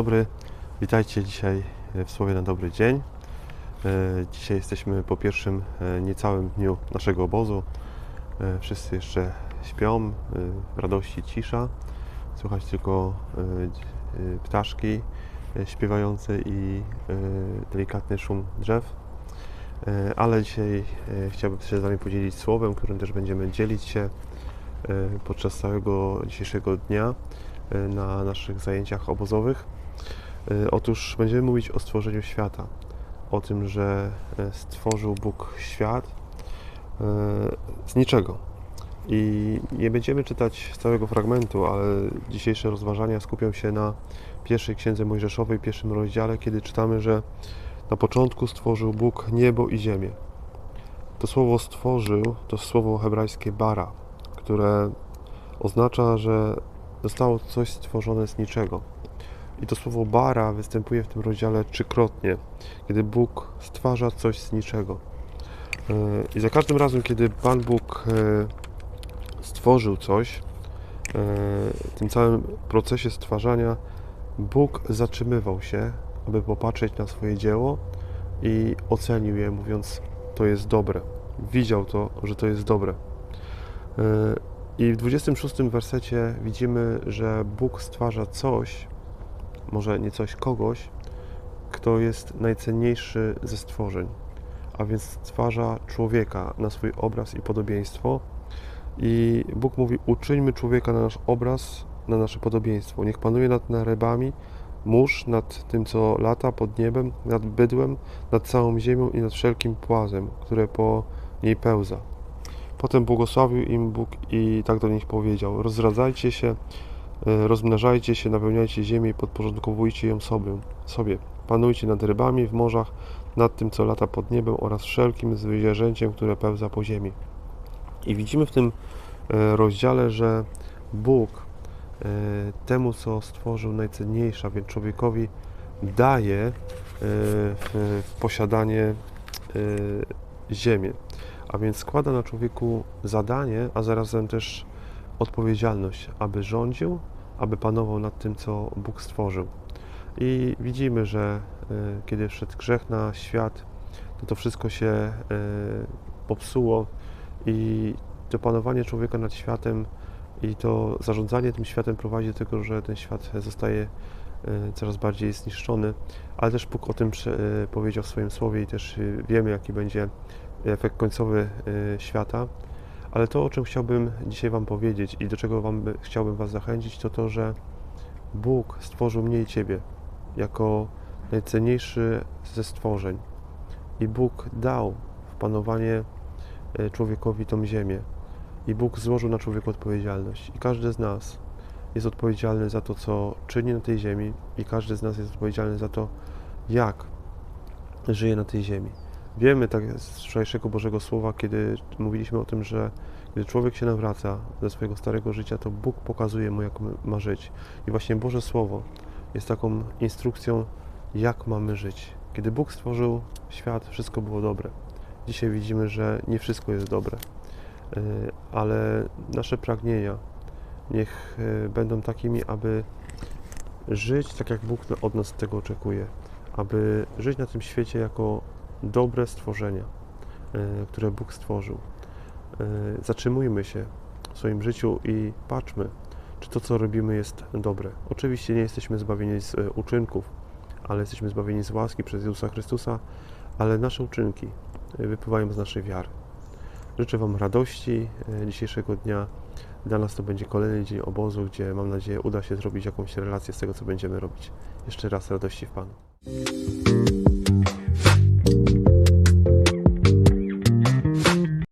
dobry, witajcie dzisiaj w Słowie na dobry dzień. E, Dzisiaj jesteśmy po pierwszym e, niecałym dniu naszego obozu. E, Wszyscy jeszcze śpią, e, radości cisza. Słychać tylko e, e, ptaszki e, śpiewające i e, delikatny szum drzew. E, Ale dzisiaj e, chciałbym się z Wami podzielić słowem, którym też będziemy dzielić się e, podczas całego dzisiejszego dnia e, na naszych zajęciach obozowych. E, Otóż będziemy mówić o stworzeniu świata, o tym, że e, stworzył Bóg świat e, z niczego. I nie będziemy czytać całego fragmentu, ale dzisiejsze rozważania skupią się na pierwszej księdze Mojżeszowej, pierwszym rozdziale, kiedy czytamy, że na początku stworzył Bóg niebo i ziemię. To słowo stworzył to słowo hebrajskie bara, które oznacza, że zostało coś stworzone z niczego. I to słowo bara występuje w tym rozdziale trzykrotnie, kiedy Bóg stwarza coś z niczego. E, I za każdym razem, kiedy Pan Bóg e, stworzył coś, e, w tym całym procesie stwarzania, Bóg zatrzymywał się, aby popatrzeć na swoje dzieło i ocenił je, mówiąc: To jest dobre. Widział to, że to jest dobre. E, I w 26 wersecie widzimy, że Bóg stwarza coś, może nie coś, kogoś, kto jest najcenniejszy ze stworzeń, a więc stwarza człowieka na swój obraz i podobieństwo. I Bóg mówi: Uczyńmy człowieka na nasz obraz, na nasze podobieństwo. Niech panuje nad rybami, mórz, nad tym, co lata pod niebem, nad bydłem, nad całą ziemią i nad wszelkim płazem, które po niej pełza. Potem błogosławił im Bóg i tak do nich powiedział: Rozradzajcie się, rozmnażajcie się, napełniajcie ziemię i podporządkowujcie ją sobie. sobie. Panujcie nad rybami w morzach, nad tym, co lata pod niebem oraz wszelkim zwierzęciem, które pełza po ziemi. I widzimy w tym e, rozdziale, że Bóg e, temu, co stworzył najcenniejsze, a więc człowiekowi, daje e, w posiadanie e, ziemię. A więc składa na człowieku zadanie, a zarazem też odpowiedzialność, aby rządził, aby panował nad tym, co Bóg stworzył. I widzimy, że e, kiedy wszedł grzech na świat, to to wszystko się e, popsuło i to panowanie człowieka nad światem i to zarządzanie tym światem prowadzi do tego, że ten świat zostaje e, coraz bardziej zniszczony, ale też Bóg o tym powiedział w swoim słowie i też wiemy, jaki będzie efekt końcowy świata. Ale to, o czym chciałbym dzisiaj Wam powiedzieć i do czego wam, by- chciałbym Was zachęcić, to to, że Bóg stworzył mnie i Ciebie jako najcenniejszy ze stworzeń. I Bóg dał w panowanie e, człowiekowi tą ziemię. I Bóg złożył na człowieka odpowiedzialność. I każdy z nas jest odpowiedzialny za to, co czyni na tej ziemi, i każdy z nas jest odpowiedzialny za to, jak żyje na tej ziemi. Wiemy tak z wczorajszego Bożego Słowa, kiedy mówiliśmy o tym, że gdy człowiek się nawraca ze swojego starego życia, to Bóg pokazuje mu, jak ma żyć. I właśnie Boże Słowo jest taką instrukcją, jak mamy żyć. Kiedy Bóg stworzył świat, wszystko było dobre. Dzisiaj widzimy, że nie wszystko jest dobre, Yy, ale nasze pragnienia niech yy, będą takimi, aby żyć tak, jak Bóg od nas tego oczekuje, aby żyć na tym świecie jako dobre stworzenia, yy, które Bóg stworzył. Yy, Zatrzymujmy się w swoim życiu i patrzmy, czy to, co robimy, jest dobre. Oczywiście nie jesteśmy zbawieni z e, uczynków, ale jesteśmy zbawieni z łaski przez Jezusa Chrystusa, ale nasze uczynki e, wypływają z naszej wiary. Życzę Wam radości e, dzisiejszego dnia. Dla nas to będzie kolejny dzień obozu, gdzie mam nadzieję uda się zrobić jakąś relację z tego, co będziemy robić. Jeszcze raz radości w Panu.